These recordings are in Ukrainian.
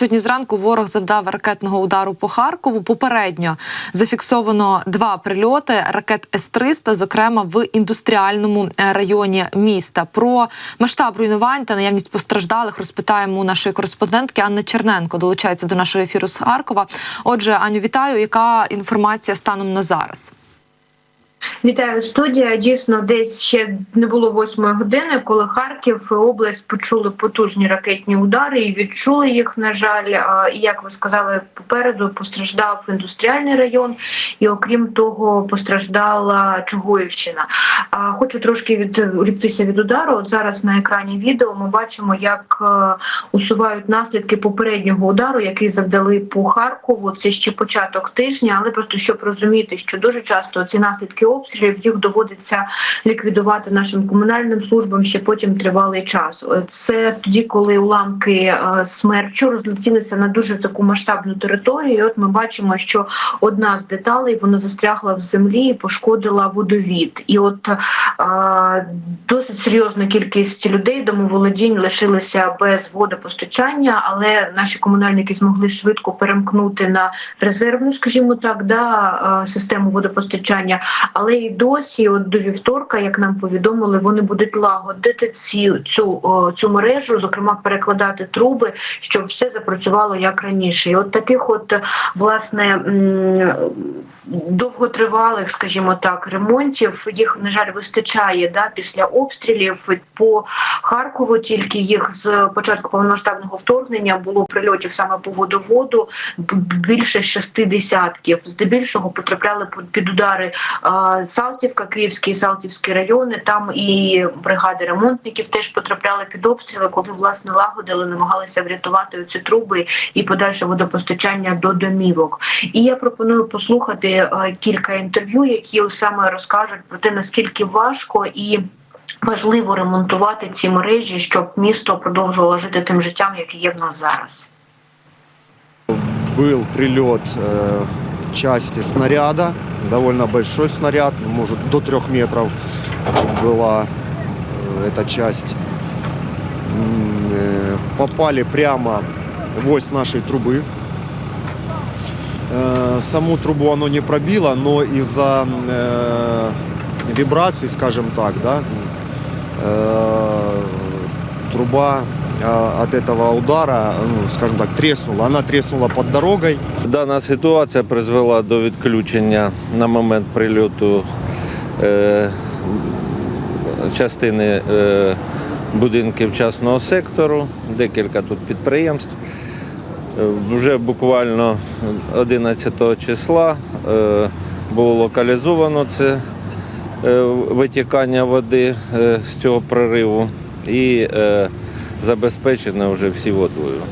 Сьогодні зранку ворог завдав ракетного удару по Харкову. Попередньо зафіксовано два прильоти ракет С-300, зокрема в індустріальному е, районі міста. Про масштаб руйнувань та наявність постраждалих розпитаємо у нашої кореспондентки Анни Черненко. Долучається до нашого ефіру з Харкова. Отже, Аню, вітаю. Яка інформація станом на зараз? Вітаю студія. Дійсно, десь ще не було восьмої години, коли Харків і область почули потужні ракетні удари і відчули їх. На жаль, і як ви сказали, попереду постраждав індустріальний район, і окрім того, постраждала Чугуївщина. А, Хочу трошки відліктися від удару. От зараз на екрані відео ми бачимо, як е, усувають наслідки попереднього удару, який завдали по Харкову. Це ще початок тижня, але просто щоб розуміти, що дуже часто ці наслідки обстрілів їх доводиться ліквідувати нашим комунальним службам ще потім тривалий час. Е, Це тоді, коли уламки е, смерчу розлетілися на дуже таку масштабну територію. І От ми бачимо, що одна з деталей вона застрягла в землі і пошкодила водовід. І от е, досить серйозна кількість людей домоволодінь лишилися без водопостачання, але наші комунальники змогли швидко перемкнути на резервну, скажімо так, да, систему водопостачання. Але і досі, от до вівторка, як нам повідомили, вони будуть лагодити ці цю цю мережу, зокрема перекладати труби, щоб все запрацювало як раніше. І от таких, от власне. Довготривалих, скажімо так, ремонтів їх на жаль вистачає да після обстрілів по Харкову. Тільки їх з початку повномасштабного вторгнення було прильотів саме по водоводу більше шести десятків. Здебільшого потрапляли під- удари Салтівка, Київський і Салтівський райони. Там і бригади ремонтників теж потрапляли під обстріли, коли власне лагодили, намагалися врятувати ці труби і подальше водопостачання до домівок. І я пропоную послухати е, кілька інтерв'ю, які саме розкажуть про те, наскільки важко і. Важливо ремонтувати ці мережі, щоб місто продовжувало жити тим життям, яке є в нас зараз. был прилет э, части снаряда, довольно большой снаряд, может до трех метров была э, эта часть. Э, попали прямо в ось нашей трубы. Э, саму трубу оно не пробило, но из-за вибраций, скажем так, да, труба от этого удара, ну, скажем так, треснула. Она треснула под дорогой. Дана ситуація призвела до відключення на момент прильоту е, частини е, будинків частного сектору, декілька тут підприємств. Е, Вже буквально 11 числа е, було локалізовано це е, витікання води е, з цього прориву і забезпечена забезпечено вже всі водою.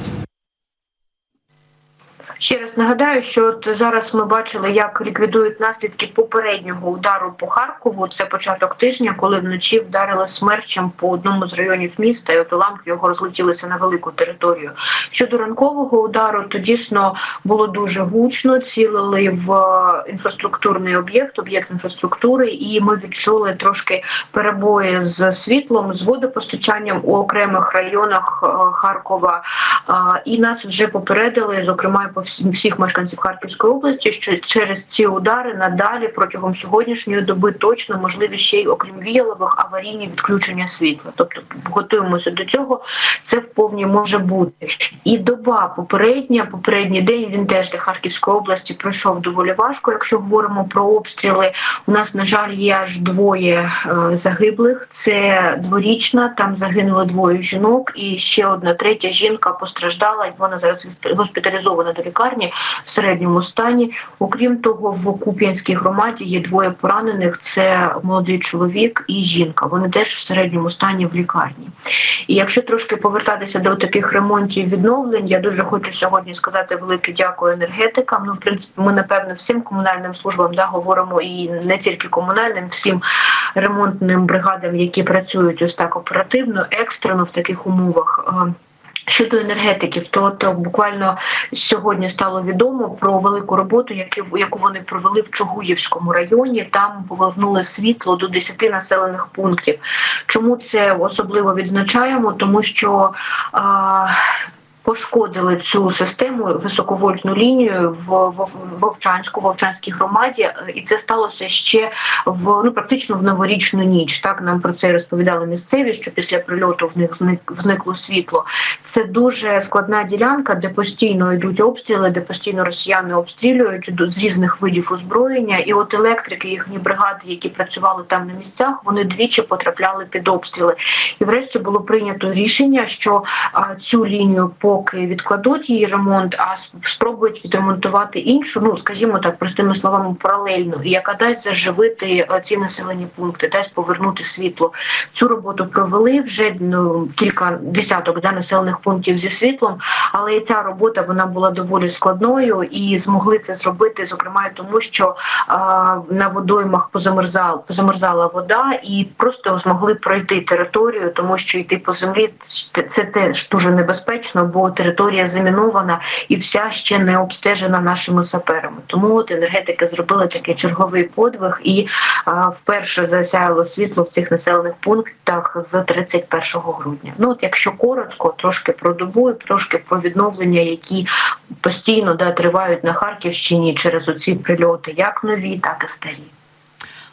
Ще раз нагадаю, що от зараз ми бачили, як ліквідують наслідки попереднього удару по Харкову. Це початок тижня, коли вночі вдарили смерчем по одному з районів міста, і от уламки його розлетілися на велику територію. Щодо ранкового удару, то дійсно було дуже гучно. Цілили в е, інфраструктурний об'єкт, об'єкт інфраструктури, і ми відчули трошки перебої з світлом, з водопостачанням у окремих районах е, Харкова. І нас вже попередили, зокрема по всіх мешканців Харківської області, що через ці удари надалі протягом сьогоднішньої доби точно можливі ще й окрім віялових аварійні відключення світла. Тобто готуємося до цього. Це вповні може бути. І доба попередня, попередній день він теж для Харківської області пройшов доволі важко. Якщо говоримо про обстріли, у нас на жаль є аж двоє е, загиблих. Це дворічна, там загинуло двоє жінок, і ще одна третя жінка постраждала. і Вона зараз госпіталізована до лікарні в середньому стані. Окрім того, в Куп'янській громаді є двоє поранених: це молодий чоловік і жінка. Вони теж в середньому стані в лікарні. І якщо трошки повертатися до таких ремонтів відновлень, я дуже хочу сьогодні сказати велике дякую енергетикам. Ну, в принципі, ми напевно всім комунальним службам да говоримо і не тільки комунальним, всім ремонтним бригадам, які працюють ось так оперативно, екстрено в таких умовах. Е, Щодо енергетиків, то, то буквально сьогодні стало відомо про велику роботу, яку, яку вони провели в Чугуївському районі. Там повернули світло до 10 населених пунктів. Чому це особливо відзначаємо? Тому що а, пошкодили цю систему високовольтну лінію в Вов- Вовчанську, Вовчанській громаді, Е, і це сталося ще в ну практично в новорічну ніч. Так нам про це розповідали місцеві, що після прильоту в них зник зникло світло. Це дуже складна ділянка, де постійно йдуть обстріли, де постійно росіяни обстрілюють з різних видів озброєння. І от електрики, їхні бригади, які працювали там на місцях, вони двічі потрапляли під обстріли. І врешті було прийнято рішення, що цю лінію поки відкладуть її ремонт, а спробують відремонтувати іншу. Ну скажімо так, простими словами, паралельно, яка дасть заживити е, ці населені пункти, дасть повернути світло. Цю роботу провели вже ну, кілька десяток да, населених пунктів зі світлом, але і ця робота вона була доволі складною і змогли це зробити, зокрема тому, що а, на водоймах позамерзала, позамерзала вода, і просто змогли пройти територію, тому що йти по землі це теж дуже небезпечно, територія замінована і вся ще не обстежена нашими саперами. Тому от енергетики зробили такий черговий подвиг і а, вперше засяяло світло в цих населених пунктах з 31 грудня. Ну от якщо коротко, трошки про добу, трошки про відновлення, які постійно да, тривають на Харківщині через оці прильоти, як нові, так і старі.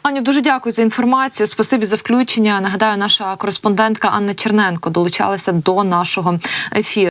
Аню, дуже дякую за інформацію. Спасибі за включення. Нагадаю, наша кореспондентка Анна Черненко долучалася до нашого ефіру.